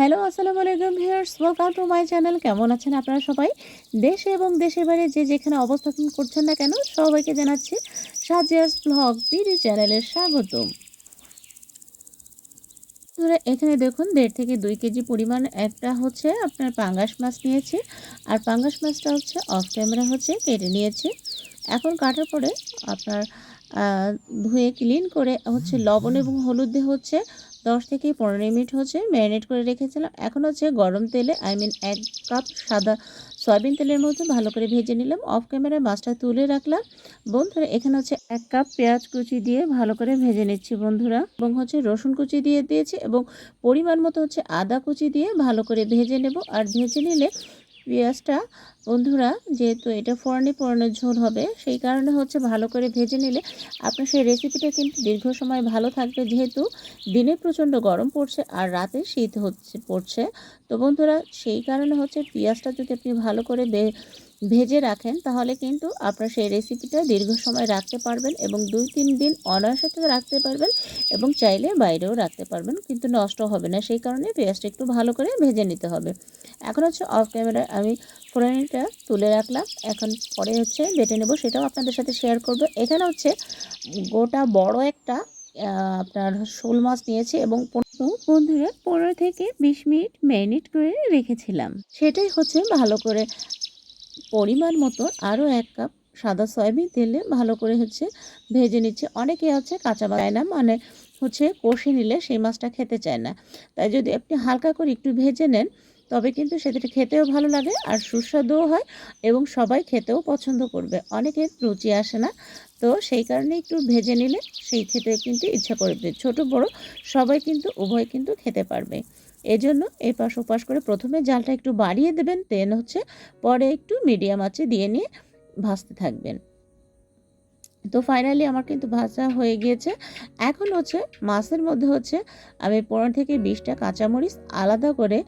Hello আসসালামু আলাইকুম viewers welcome to my channel কেমন আছেন আপনারা সবাই? দেশে এবং দেশের বাইরে যে যেখানে অবস্থান করছেন না কেন, সবাইকে জানাচ্ছি সাজিয়াস ব্লগ বিডি চ্যানেলের স্বাগতম। এখানে দেখুন, দেড় থেকে দুই কেজি পরিমাণ একটা হচ্ছে আপনার পাঙ্গাস মাছ নিয়েছি। আর পাঙ্গাস মাছটা হচ্ছে অফ ক্যামেরা হচ্ছে, কেটে নিয়েছি। এখন কাটার পরে আপনার ধুয়ে ক্লিন করে হচ্ছে লবণ এবং হলুদ দিয়ে হচ্ছে দশ থেকে পনেরো মিনিট হচ্ছে ম্যারিনেট করে রেখেছিলাম। এখন হচ্ছে গরম তেলে আই মিন এক কাপ সাদা সয়াবিন তেলের মধ্যে ভালো করে ভেজে নিলাম। অফ ক্যামেরায় মাছটা তুলে রাখলাম। বন্ধুরা, এখানে হচ্ছে এক কাপ পেঁয়াজ কুচি দিয়ে ভালো করে ভেজে নিচ্ছি বন্ধুরা। এবং হচ্ছে রসুন কুচি দিয়ে দিয়েছি এবং পরিমাণ মতো হচ্ছে আদা কুচি দিয়ে ভালো করে ভেজে নেব। আর ভেজে নিলে পেঁয়াজটা, বন্ধুরা যেহেতু এটা ফোড়নে পোড়ানোর ঝোল হবে, সেই কারণে হচ্ছে ভালো করে ভেজে নিলে আপনার সেই রেসিপিটা কিন্তু দীর্ঘ সময় ভালো থাকবে যেহেতু দিনে প্রচণ্ড গরম পড়ছে আর রাতে শীত হচ্ছে, পড়ছে। তো বন্ধুরা সেই কারণে হচ্ছে পেঁয়াজটা যদি আপনি ভালো করে ভেজে রাখেন, তাহলে কিন্তু আপনার সেই রেসিপিটা দীর্ঘ সময় রাখতে পারবেন এবং দুই তিন দিন অনায়াসে রাখতে পারবেন এবং চাইলে বাইরেও রাখতে পারবেন, কিন্তু নষ্ট হবে না। সেই কারণে পেঁয়াজটা একটু ভালো করে ভেজে নিতে হবে। এখন হচ্ছে অফ ক্যামেরায় আমি ফোড়নটা তুলে রাখলাম। এখন পরে হচ্ছে বেটে নেব, সেটাও আপনাদের সাথে শেয়ার করব। এখানে হচ্ছে গোটা বড় একটা আপনার শোল মাছ নিয়েছি এবং বন্ধুরা, পনেরো থেকে বিশ মিনিট ম্যারিনেট করে রেখেছিলাম। সেটাই হচ্ছে ভালো করে পরিমাণ মতো আরও এক কাপ সাদা সয়াবিন তেলে ভালো করে হচ্ছে ভেজে নিচ্ছে। অনেকে আছে কাঁচা চায় না মানে হচ্ছে কষে নিলে সেই মাছটা খেতে চায় না। তাই যদি আপনি হালকা করে একটু ভেজে নেন, তবে কিন্তু সেটা খেতেও ভালো লাগে আর সুস্বাদুও হয় এবং সবাই খেতেও পছন্দ করবে। অনেকের রুচি আসে না, তো সেই কারণে একটু ভেজে নিলে সেই খেতে কিন্তু ইচ্ছা করবে। ছোট বড় সবাই কিন্তু, উভয় কিন্তু খেতে পারবে। এজন্য এই পাশ ওপাশ করে প্রথমে জালটা একটু বাড়িয়ে দেবেন দেন হচ্ছে পরে একটু মিডিয়াম আঁচে দিয়ে নিয়ে ভাজতে থাকবেন। তো ফাইনালি আমার কিন্তু ভাজা হয়ে গিয়েছে। এখন হচ্ছে মাছের মধ্যে হচ্ছে আমি পনেরো থেকে বিশটা কাঁচামরিচ আলাদা করে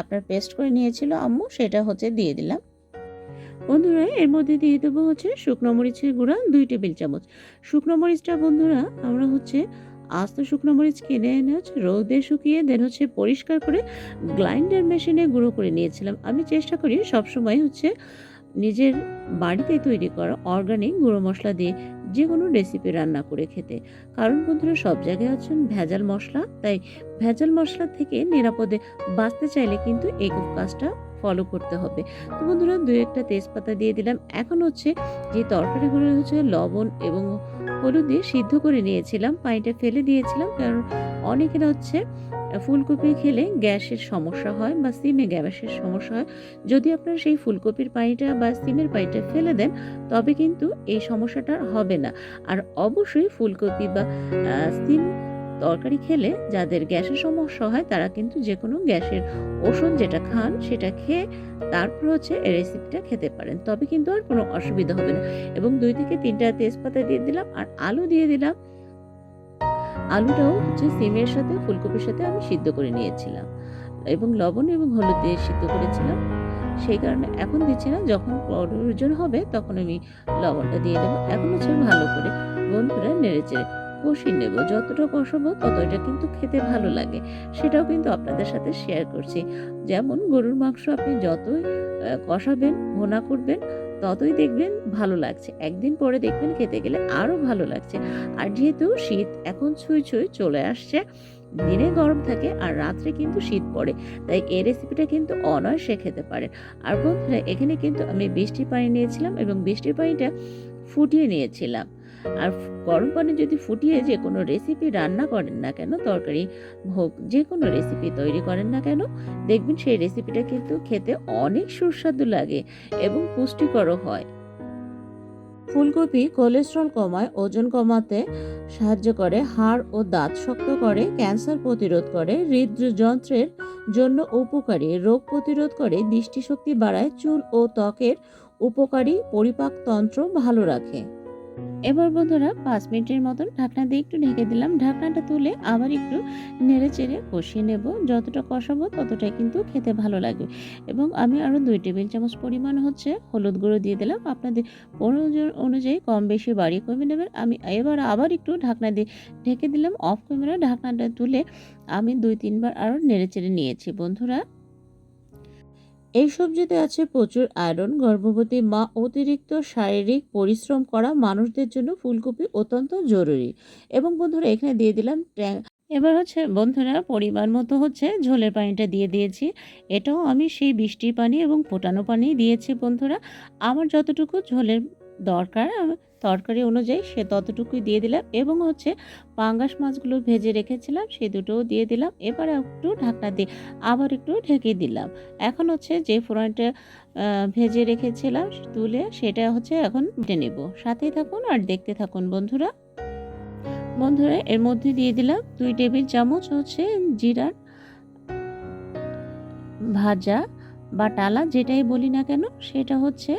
আপনার পেস্ট করে নিয়েছিল আম্মু, সেটা হচ্ছে দিয়ে দিলাম। বন্ধুরা, এর মধ্যে দিয়ে দেবো হচ্ছে শুকনো মরিচের গুঁড়া দুই টেবিল চামচ। শুকনো মরিচটা বন্ধুরা, আমরা হচ্ছে আস্ত শুকনো মরিচ কিনে এনে হচ্ছে রোদে শুকিয়ে দেন হচ্ছে পরিষ্কার করে গ্রাইন্ডার মেশিনে গুঁড়ো করে নিয়েছিলাম। আমি চেষ্টা করি সবসময় হচ্ছে নিজের বাড়িতে তৈরি করা অর্গানিক গুঁড়ো মশলা দিয়ে যে কোনো রেসিপি রান্না করে খেতে। কারণ বন্ধুরা, সব জায়গায় হচ্ছেন ভেজাল মশলা, তাই ভেজাল মশলা থেকে নিরাপদে বাঁচতে চাইলে কিন্তু এই কাজটা ফলো করতে হবে। তো বন্ধুরা দু একটা তেজপাতা দিয়ে দিলাম। এখন হচ্ছে যে তরকারিগুলো হচ্ছে লবণ এবং হলুদ দিয়ে সিদ্ধ করে নিয়েছিলাম, পানিটা ফেলে দিয়েছিলাম, কারণ অনেকের হচ্ছে ফুলকপি খেলে গ্যাসের সমস্যা হয় বা সিমে গ্যাসের সমস্যা হয়। যদি আপনারা সেই ফুলকপির পানিটা বা সিমের পানিটা ফেলে দেন, তবে কিন্তু এই সমস্যাটা হবে না। আর অবশ্যই ফুলকপি বা সিম তরকারি খেলে যাদের গ্যাসের সমস্যা হয়, তারা কিন্তু যে কোনো গ্যাসের ওষুধ যেটা খান, সেটা খেয়ে তারপর হচ্ছে এই রেসিপিটা খেতে পারেন। তবে কিন্তু আর কোনো অসুবিধা হবে না। এবং দুই থেকে তিনটা তেজপাতা দিয়ে দিলাম আর আলু দিয়ে দিলাম। আলুটাও হচ্ছে সিমের সাথে, ফুলকপির সাথে আমি সিদ্ধ করে নিয়েছিলাম। এবং লবণ এবং হলুদ দিয়ে সিদ্ধ করেছিলাম। সেই কারণে এখন দিচ্ছি না, যখন প্রয়োজন হবে তখন আমি লবণটা দিয়ে দেবো। এখন হচ্ছে ভালো করে বন্ধুরা নেড়ে চেড়ে কষিয়ে নেব। যতটা কষাবো ততটা কিন্তু খেতে ভালো লাগে। সেটাও কিন্তু আপনাদের সাথে শেয়ার করছি। যেমন গরুর মাংস আপনি যতই কষাবেন, ভোনা করবেন, ততই দেখবেন ভালো লাগছে। একদিন পরে দেখবেন খেতে গেলে আরও ভালো লাগছে। আর যেহেতু শীত এখন ছুঁই ছুঁই চলে আসছে, দিনে গরম থাকে আর রাত্রে কিন্তু শীত পড়ে, তাই এই রেসিপিটা কিন্তু অনায়াসে খেতে পারেন। আর বন্ধুরা, এখানে কিন্তু আমি বৃষ্টি পানি নিয়েছিলাম এবং বৃষ্টির পানিটা ফুটিয়ে নিয়েছিলাম। আর গরম পানি যদি ফুটিয়ে যে কোনো রেসিপি রান্না করেন না কেন, তরকারি হোক, যে কোনো রেসিপি তৈরি করেন না কেন, দেখবেন সেই রেসিপিটা কিন্তু খেতে অনেক সুস্বাদু লাগে এবং পুষ্টিকরও হয়। ফুলকপি কোলেস্ট্রল কমায়, ওজন কমাতে সাহায্য করে, হাড় ও দাঁত শক্ত করে, ক্যান্সার প্রতিরোধ করে, হৃদযন্ত্রের জন্য উপকারী, রোগ প্রতিরোধ করে, দৃষ্টিশক্তি বাড়ায়, চুল ও ত্বকের উপকারী পরিপাকতন্ত্র ভালো রাখে। এবার বন্ধুরা পাঁচ মিনিটের মতন ঢাকনা দিয়ে একটু ঢেকে দিলাম। ঢাকনাটা তুলে আবার একটু নেড়ে চেড়ে কষিয়ে নেব। যতটা কষাবো ততটাই কিন্তু খেতে ভালো লাগবে। এবং আমি আরও দুই টেবিল চামচ পরিমাণ হচ্ছে হলুদ গুঁড়ো দিয়ে দিলাম। আপনাদের প্রয়োজন অনুযায়ী কম বেশি বাড়িয়ে কমে নেবেন। আমি এবার আবার একটু ঢাকনা দিয়ে ঢেকে দিলাম। অফ ক্যামেরা ঢাকনাটা তুলে আমি দুই তিনবার আরও নেড়ে চেড়ে নিয়েছি। বন্ধুরা এই সবজিতে আছে প্রচুর আয়রন গর্ভবতী মা অতিরিক্ত শারীরিক পরিশ্রম করা মানুষদের জন্য ফুলকপি অত্যন্ত জরুরি। এবং বন্ধুরা, এখানে দিয়ে দিলাম এবার হচ্ছে, বন্ধুরা, পরিমাণ মতো হচ্ছে ঝোলের পানিটা দিয়ে দিয়েছি। এটাও আমি সেই বৃষ্টির পানি এবং ফোটানো পানি দিয়েছি, বন্ধুরা। আমার যতটুকু ঝোলের দরকার তরকারি অনুযায়ী সে ততটুকুই দিয়ে দিলাম এবং হচ্ছে পাঙ্গাস মাছগুলো ভেজে রেখেছিলাম, সে দুটোও দিয়ে দিলাম। এবার একটু ঢাকনা দিয়ে আবার একটু ঢেকে দিলাম। এখন হচ্ছে যে ফোড়নটা ভেজে রেখেছিলাম তুলে সেটা হচ্ছে এখন নেব। সাথেই থাকুন আর দেখতে থাকুন বন্ধুরা। বন্ধুরা, এর মধ্যে দিয়ে দিলাম দুই টেবিল চামচ হচ্ছে জিরার ভাজা বা টালা, যেটাই বলি না কেন, সেটা হচ্ছে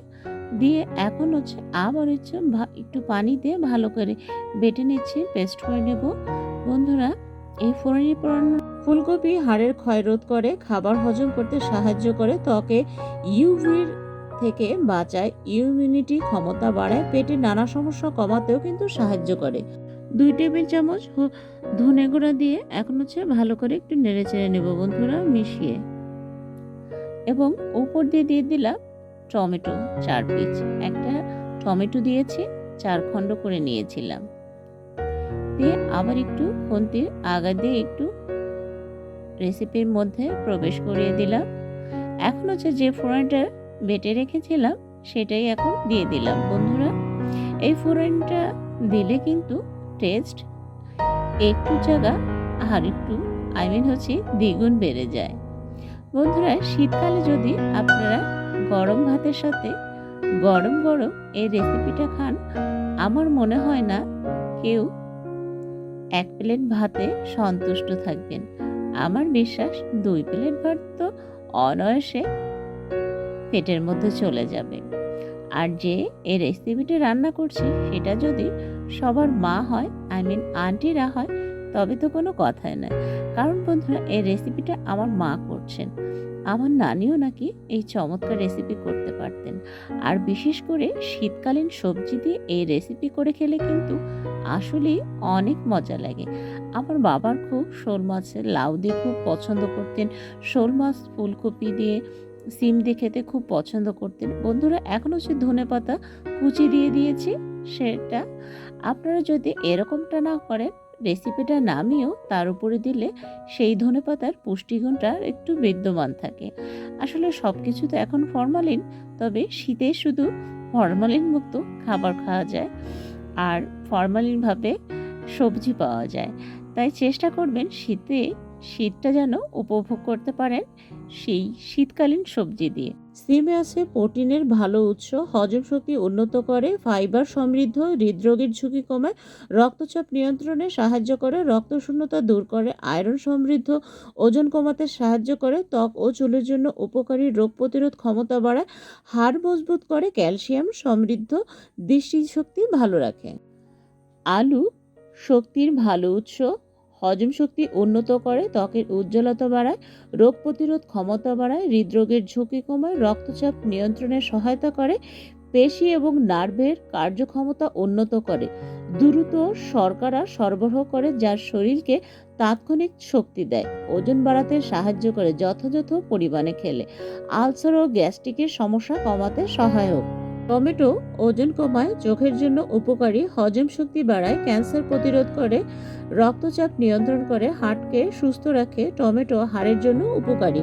দিয়ে এখন হচ্ছে আবার হচ্ছে একটু পানি দিয়ে ভালো করে বেটে নিচ্ছি পেস্ট করে নেব। বন্ধুরা, এই ফোড়নি পোড়ানো ফুলকপি হাড়ের ক্ষয় রোধ করে, খাবার হজম করতে সাহায্য করে, ত্বকে ইউভির থেকে বাঁচায়, ইমিউনিটি ক্ষমতা বাড়ায়, পেটে নানা সমস্যা কমাতেও কিন্তু সাহায্য করে। দুই টেবিল চামচ ধনে গুঁড়া দিয়ে এখন হচ্ছে ভালো করে একটু নেড়ে চেড়ে নেব বন্ধুরা মিশিয়ে। এবং উপর দিয়ে দিয়ে দিলাম টমেটো চার পিস একটা টমেটো দিয়েছি, চার খণ্ড করে নিয়েছিলাম। দিয়ে আবার একটু খুন্তির আগা দিয়ে একটু রেসিপির মধ্যে প্রবেশ করিয়ে দিলাম। এখন হচ্ছে যে ফোড়নটা বেটে রেখেছিলাম, সেটাই এখন দিয়ে দিলাম। বন্ধুরা, এই ফোড়নটা দিলে কিন্তু টেস্ট একটু জায়গা আর একটু, আই মিন হচ্ছে দ্বিগুণ বেড়ে যায়। বন্ধুরা, শীতকালে যদি আপনারা গরম ভাতের সাথে গরম গরম এই রেসিপিটা খান। আমার মনে হয় না কেউ এক প্লেট ভাতে সন্তুষ্ট থাকবেন। আমার বিশ্বাস দুই প্লেট ভাত তো অনায়াসে পেটের মধ্যে চলে যাবে। আর যে এই রেসিপিটি রান্না করছে, সেটা যদি সবার মা হয় আই মিন আন্টিরা হয় তবে তো কোনো কথাই নয় কারণ বন্ধুরা, এই রেসিপিটা আমার মা করছেন। আমার নানিও নাকি এই চমৎকার রেসিপি করতে পারতেন। আর বিশেষ করে শীতকালীন সবজি দিয়ে এই রেসিপি করে খেলে কিন্তু আসলেই অনেক মজা লাগে। আমার বাবার খুব শোল মাছের লাউ দিয়ে খুব পছন্দ করতেন। শোল মাছ, ফুলকপি দিয়ে সিম দিয়ে খেতে খুব পছন্দ করতেন। বন্ধুরা এখনও সে ধনে পাতা কুচি দিয়ে দিয়েছি, সেটা আপনারা যদি এরকমটা না করেন রেসিপিটা নামিয়েও তার উপরে দিলে সেই ধনে পাতার পুষ্টিগুণটা একটু বিদ্যমান থাকে। আসলে সব কিছু তো এখন ফরমালিন তবে শীতে শুধু ফরমালিন মুক্ত খাবার খাওয়া যায় আর ফরমালিনভাবে সবজি পাওয়া যায়। তাই চেষ্টা করবেন শীতে শীতটা যেন উপভোগ করতে পারেন সেই শীতকালীন সবজি দিয়ে। সিমে আছে প্রোটিনের ভালো উৎস। হজম শক্তি উন্নত করে, ফাইবার সমৃদ্ধ, হৃদরোগের ঝুঁকি কমায়, রক্তচাপ নিয়ন্ত্রণে সাহায্য করে, রক্ত শূন্যতা দূর করে, আয়রন সমৃদ্ধ, ওজন কমাতে সাহায্য করে, ত্বক ও চুলের জন্য উপকারী রোগ প্রতিরোধ ক্ষমতা বাড়ায়, হাড় মজবুত করে, ক্যালসিয়াম সমৃদ্ধ, দৃষ্টিশক্তি ভালো রাখে। আলু, শক্তির ভালো উৎস। হজম শক্তি উন্নত করে, ত্বকের উজ্জ্বলতা বাড়ায়, রোগ প্রতিরোধ ক্ষমতা বাড়ায়, হৃদরোগের ঝুঁকি কমায়, রক্তচাপ নিয়ন্ত্রণে সহায়তা করে, পেশি এবং নার্ভের কার্যক্ষমতা উন্নত করে। দ্রুত শর্করা সরবরাহ করে যার শরীরকে তাৎক্ষণিক শক্তি দেয়, ওজন বাড়াতে সাহায্য করে, যথাযথ পরিমাণে খেলে। আলসার ও গ্যাস্ট্রিকের সমস্যা কমাতে সহায়ক। টমেটো ওজন কমায়, চোখের জন্য উপকারী। হজম শক্তি বাড়ায়, ক্যান্সার প্রতিরোধ করে, রক্তচাপ নিয়ন্ত্রণ করে, হার্টকে সুস্থ রাখে, টমেটো হাড়ের জন্য উপকারী।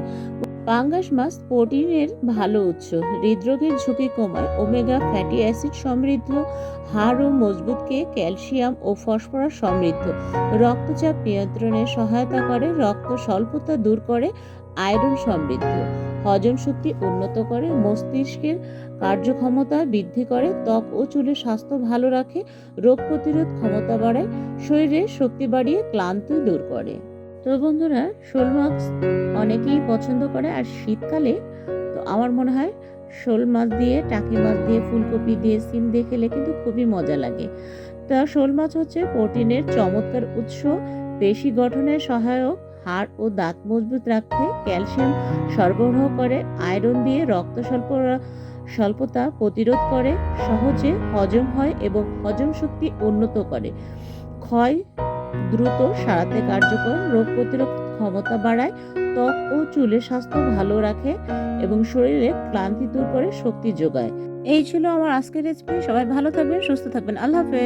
পাঙ্গাস মাছ প্রোটিনের ভালো উৎস। হৃদরোগের ঝুঁকি কমায়, ওমেগা ফ্যাটি অ্যাসিড সমৃদ্ধ, হাড় ও মজবুতকে ক্যালসিয়াম ও ফসফরাস সমৃদ্ধ। রক্তচাপ নিয়ন্ত্রণে সহায়তা করে, রক্ত স্বল্পতা দূর করে আয়রন সমৃদ্ধ। হজম শক্তি উন্নত করে, মস্তিষ্কের কার্যক্ষমতা বৃদ্ধি করে, ত্বক ও চুলের স্বাস্থ্য ভালো রাখে, রোগ প্রতিরোধ ক্ষমতা বাড়ায়, শরীরে শক্তি বাড়িয়ে ক্লান্তি দূর করে। তো বন্ধুরা, শোল মাছ অনেকেই পছন্দ করে আর শীতকালে তো আমার মনে হয় শোল মাছ দিয়ে, টাকি মাছ দিয়ে, ফুলকপি দিয়ে, সিম দিয়ে খেলে কিন্তু খুবই মজা লাগে। তা শোল মাছ হচ্ছে প্রোটিনের চমৎকার উৎস, পেশি গঠনে সহায়ক হাড় ও দাঁত মজবুত রাখতে ক্যালসিয়াম সরবরাহ করে, আয়রন দিয়ে রক্ত স্বল্প, স্বল্পতা প্রতিরোধ করে, সহজে হজম হয় এবং হজম শক্তি উন্নত করে। ক্ষয় দ্রুত সারাতে কার্যকর, রোগ প্রতিরোধ ক্ষমতা বাড়ায়, ত্বক ও চুলের স্বাস্থ্য ভালো রাখে এবং শরীরে ক্লান্তি দূর করে শক্তি যোগায়। এই ছিল আমার আজকের রেসিপি সবাই ভালো থাকবেন, সুস্থ থাকবেন। আল্লাহ হাফেজ।